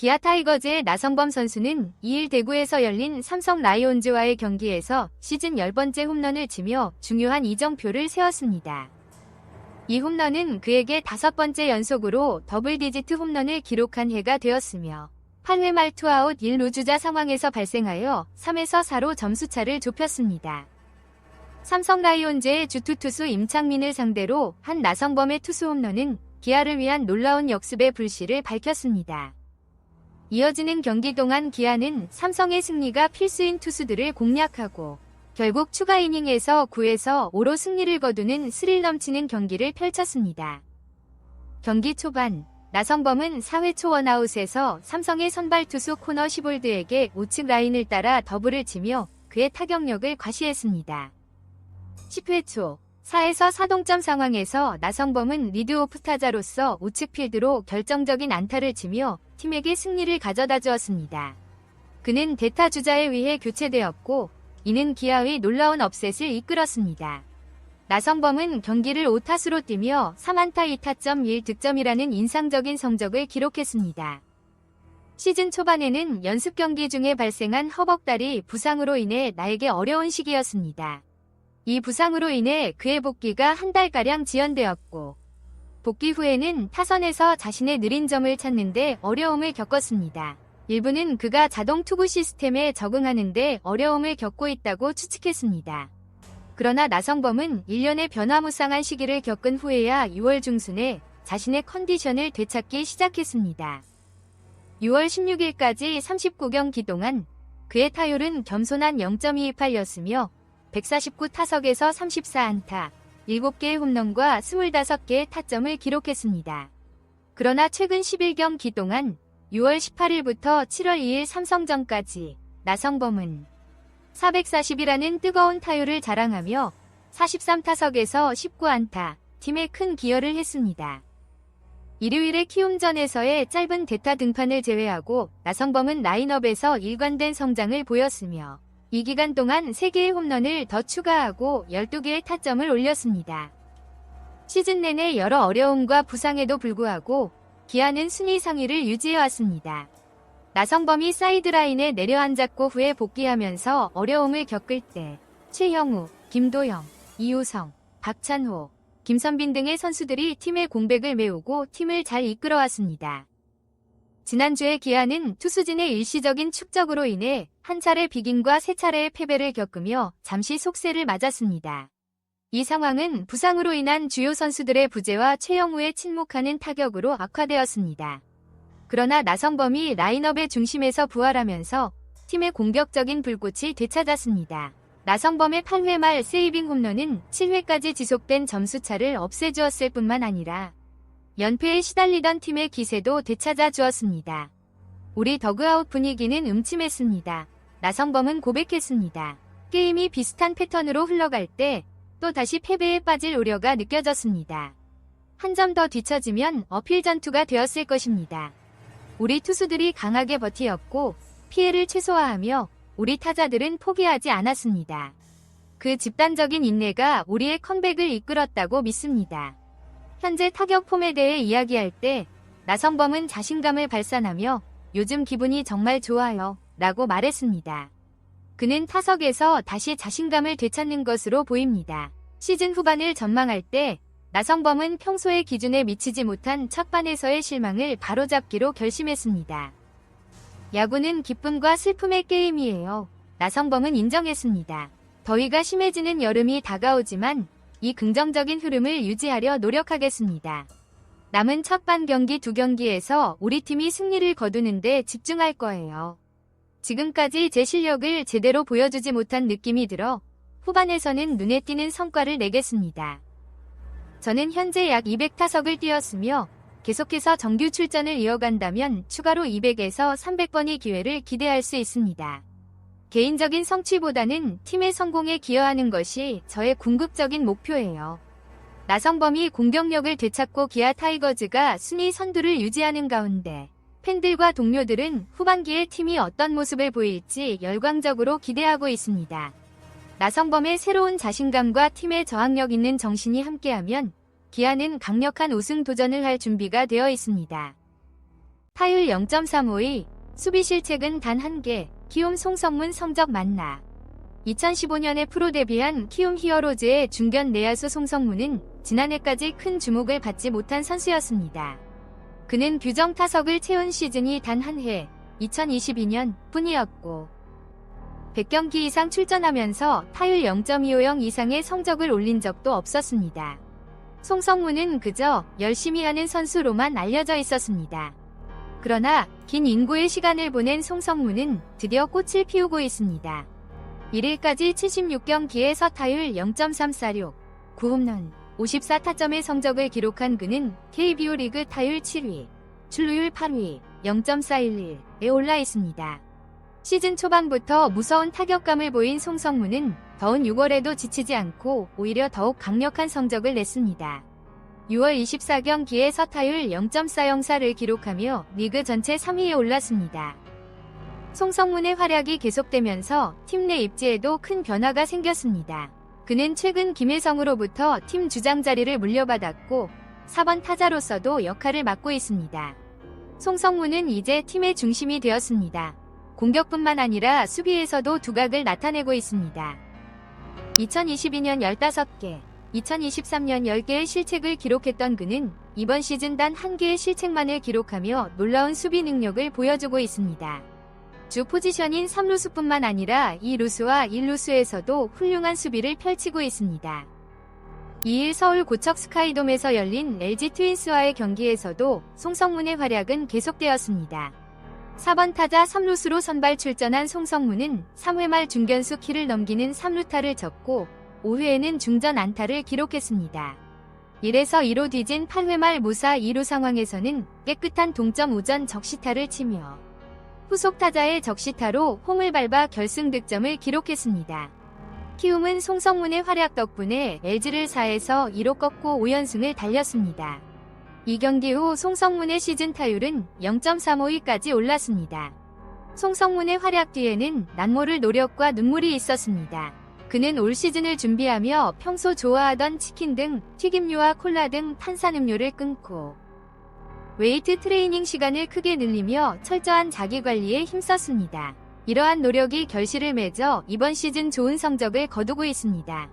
기아 타이거즈의 나성범 선수는 2일 대구에서 열린 삼성 라이온즈와의 경기에서 시즌 10번째 홈런을 치며 중요한 이정표를 세웠습니다. 이 홈런은 그에게 다섯 번째 연속으로 더블 디지트 홈런을 기록한 해가 되었으며 8회 말 투아웃 1루 주자 상황에서 발생하여 3에서 4로 점수차를 좁혔습니다. 삼성 라이온즈의 주투 투수 임창민을 상대로 한 나성범의 투수 홈런은 기아를 위한 놀라운 역습의 불씨를 밝혔습니다. 이어지는 경기 동안 기아는 삼성의 승리가 필수인 투수들을 공략하고 결국 추가 이닝에서 9에서 5로 승리를 거두는 스릴 넘치는 경기를 펼쳤습니다. 경기 초반 나성범은 4회 초 원아웃에서 삼성의 선발 투수 코너 시볼드에게 우측 라인을 따라 더블을 치며 그의 타격력을 과시했습니다. 10회 초 4에서 4동점 상황에서 나성범은 리드오프 타자로서 우측 필드로 결정적인 안타를 치며 팀에게 승리를 가져다 주었습니다. 그는 대타 주자에 의해 교체되었고 이는 기아의 놀라운 업셋을 이끌었습니다. 나성범은 경기를 5타수로 뛰며 3안타 2타점 1득점이라는 인상적인 성적을 기록했습니다. 시즌 초반에는 연습 경기 중에 발생한 허벅다리 부상으로 인해 나에게 어려운 시기였습니다. 이 부상으로 인해 그의 복귀가 한 달가량 지연되었고 복귀 후에는 타선에서 자신의 느린 점을 찾는데 어려움을 겪었습니다. 일부는 그가 자동 투구 시스템에 적응하는데 어려움을 겪고 있다고 추측했습니다. 그러나 나성범은 1년의 변화무쌍한 시기를 겪은 후에야 6월 중순에 자신의 컨디션을 되찾기 시작했습니다. 6월 16일까지 39경기 동안 그의 타율은 겸손한 0.228였으며 149타석에서 34안타, 7개의 홈런과 25개의 타점을 기록했습니다. 그러나 최근 11경기 동안 6월 18일부터 7월 2일 삼성전까지 나성범은 440이라는 뜨거운 타율을 자랑하며 43타석에서 19안타, 팀에 큰 기여를 했습니다. 일요일의 키움전에서의 짧은 대타 등판을 제외하고 나성범은 라인업에서 일관된 성장을 보였으며 이 기간 동안 3개의 홈런을 더 추가하고 12개의 타점을 올렸습니다. 시즌 내내 여러 어려움과 부상에도 불구하고 기아는 순위 상위를 유지해왔습니다. 나성범이 사이드라인에 내려앉았고 후에 복귀하면서 어려움을 겪을 때 최형우, 김도영, 이우성, 박찬호, 김선빈 등의 선수들이 팀의 공백을 메우고 팀을 잘 이끌어왔습니다. 지난주에 기아는 투수진의 일시적인 축적으로 인해 한 차례 비긴과 세 차례의 패배를 겪으며 잠시 속세를 맞았습니다. 이 상황은 부상으로 인한 주요 선수들의 부재와 최영우의 침묵하는 타격으로 악화되었습니다. 그러나 나성범이 라인업의 중심에서 부활하면서 팀의 공격적인 불꽃이 되찾았습니다. 나성범의 8회 말 세이빙 홈런은 7회까지 지속된 점수차를 없애주었을 뿐만 아니라 연패에 시달리던 팀의 기세도 되찾아 주었습니다. 우리 더그아웃 분위기는 음침했습니다. 나성범은 고백했습니다. 게임이 비슷한 패턴으로 흘러갈 때 또 다시 패배에 빠질 우려가 느껴졌습니다. 한 점 더 뒤처지면 어필 전투가 되었을 것입니다. 우리 투수들이 강하게 버티었고 피해를 최소화하며 우리 타자들은 포기하지 않았습니다. 그 집단적인 인내가 우리의 컴백을 이끌었다고 믿습니다. 현재 타격 폼에 대해 이야기할 때 나성범은 자신감을 발산하며 요즘 기분이 정말 좋아요 라고 말했습니다. 그는 타석에서 다시 자신감을 되찾는 것으로 보입니다. 시즌 후반을 전망할 때 나성범은 평소의 기준에 미치지 못한 첫반에서의 실망을 바로잡기로 결심했습니다. 야구는 기쁨과 슬픔의 게임이에요. 나성범은 인정했습니다. 더위가 심해지는 여름이 다가오지만 이 긍정적인 흐름을 유지하려 노력하겠습니다. 남은 첫반 경기 두 경기에서 우리 팀이 승리를 거두는데 집중할 거예요. 지금까지 제 실력을 제대로 보여주지 못한 느낌이 들어 후반에서는 눈에 띄는 성과를 내겠습니다. 저는 현재 약 200타석을 뛰었으며 계속해서 정규 출전을 이어간다면 추가로 200에서 300번의 기회를 기대할 수 있습니다. 개인적인 성취보다는 팀의 성공에 기여하는 것이 저의 궁극적인 목표예요. 나성범이 공격력을 되찾고 기아 타이거즈가 순위 선두를 유지하는 가운데 팬들과 동료들은 후반기에 팀이 어떤 모습을 보일지 열광적으로 기대하고 있습니다. 나성범의 새로운 자신감과 팀의 저항력 있는 정신이 함께하면 기아는 강력한 우승 도전을 할 준비가 되어 있습니다. 타율 0.352, 수비 실책은 단 1개, 키움 송성문 성적 만나. 2015년에 프로 데뷔한 키움 히어로즈의 중견 내야수 송성문은 지난해까지 큰 주목을 받지 못한 선수였습니다. 그는 규정 타석을 채운 시즌이 단 한 해, 2022년 뿐이었고 100경기 이상 출전하면서 타율 0.250 이상의 성적을 올린 적도 없었습니다. 송성문은 그저 열심히 하는 선수로만 알려져 있었습니다. 그러나 긴 인구의 시간을 보낸 송성문은 드디어 꽃을 피우고 있습니다. 1일까지 76경기에 서 타율 0.346, 9홈런, 54타점의 성적을 기록한 그는 KBO 리그 타율 7위, 출루율 8위, 0.411에 올라 있습니다. 시즌 초반부터 무서운 타격감을 보인 송성문은 더운 6월에도 지치지 않고 오히려 더욱 강력한 성적을 냈습니다. 6월 24경기에 서 타율 0.404를 기록하며 리그 전체 3위에 올랐습니다. 송성문의 활약이 계속되면서 팀 내 입지에도 큰 변화가 생겼습니다. 그는 최근 김혜성으로부터 팀 주장 자리를 물려받았고 4번 타자로서도 역할을 맡고 있습니다. 송성문은 이제 팀의 중심이 되었습니다. 공격뿐만 아니라 수비에서도 두각을 나타내고 있습니다. 2022년 15개, 2023년 10개의 실책을 기록했던 그는 이번 시즌 단 1개의 실책만을 기록하며 놀라운 수비 능력을 보여주고 있습니다. 주 포지션인 3루수뿐만 아니라 2루수와 1루수에서도 훌륭한 수비를 펼치고 있습니다. 2일 서울 고척 스카이돔에서 열린 LG 트윈스와의 경기에서도 송성문의 활약은 계속되었습니다. 4번 타자 3루수로 선발 출전한 송성문은 3회 말 중견수 키를 넘기는 3루타를 접고 5회에는 중전 안타를 기록했습니다. 1에서 2로 뒤진 8회 말 무사 2루 상황에서는 깨끗한 동점 우전 적시타를 치며 후속 타자의 적시타로 홈을 밟아 결승 득점을 기록했습니다. 키움은 송성문의 활약 덕분에 LG를 4에서 2로 꺾고 5연승을 달렸습니다. 이 경기 후 송성문의 시즌 타율은 0.352까지 올랐습니다. 송성문의 활약 뒤에는 난모를 노력과 눈물이 있었습니다. 그는 올 시즌을 준비하며 평소 좋아하던 치킨 등 튀김류와 콜라 등 탄산음료를 끊고 웨이트 트레이닝 시간을 크게 늘리며 철저한 자기관리에 힘썼습니다. 이러한 노력이 결실을 맺어 이번 시즌 좋은 성적을 거두고 있습니다.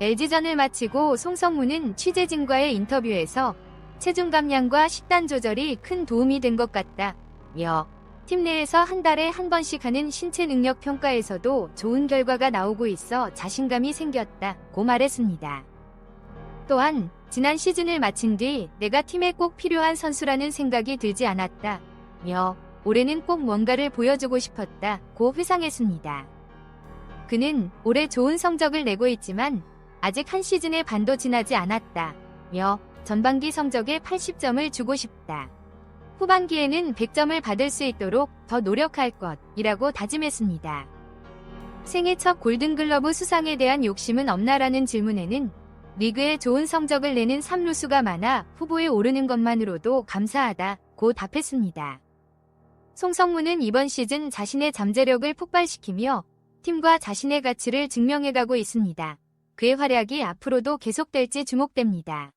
LG전을 마치고 송성문은 취재진과의 인터뷰에서 체중 감량과 식단 조절이 큰 도움이 된 것 같다. 며, 팀 내에서 한 달에 한 번씩 하는 신체 능력 평가에서도 좋은 결과가 나오고 있어 자신감이 생겼다. 고 말했습니다. 또한 지난 시즌을 마친 뒤 내가 팀에 꼭 필요한 선수라는 생각이 들지 않았다. 며 올해는 꼭 뭔가를 보여주고 싶었다. 고 회상했습니다. 그는 올해 좋은 성적을 내고 있지만 아직 한 시즌의 반도 지나지 않았다. 며 전반기 성적에 80점을 주고 싶다. 후반기에는 100점을 받을 수 있도록 더 노력할 것이라고 다짐했습니다. 생애 첫 골든글러브 수상에 대한 욕심은 없나라는 질문에는 리그에 좋은 성적을 내는 3루수가 많아 후보에 오르는 것만으로도 감사하다고 답했습니다. 송성문은 이번 시즌 자신의 잠재력을 폭발시키며 팀과 자신의 가치를 증명해가고 있습니다. 그의 활약이 앞으로도 계속될지 주목됩니다.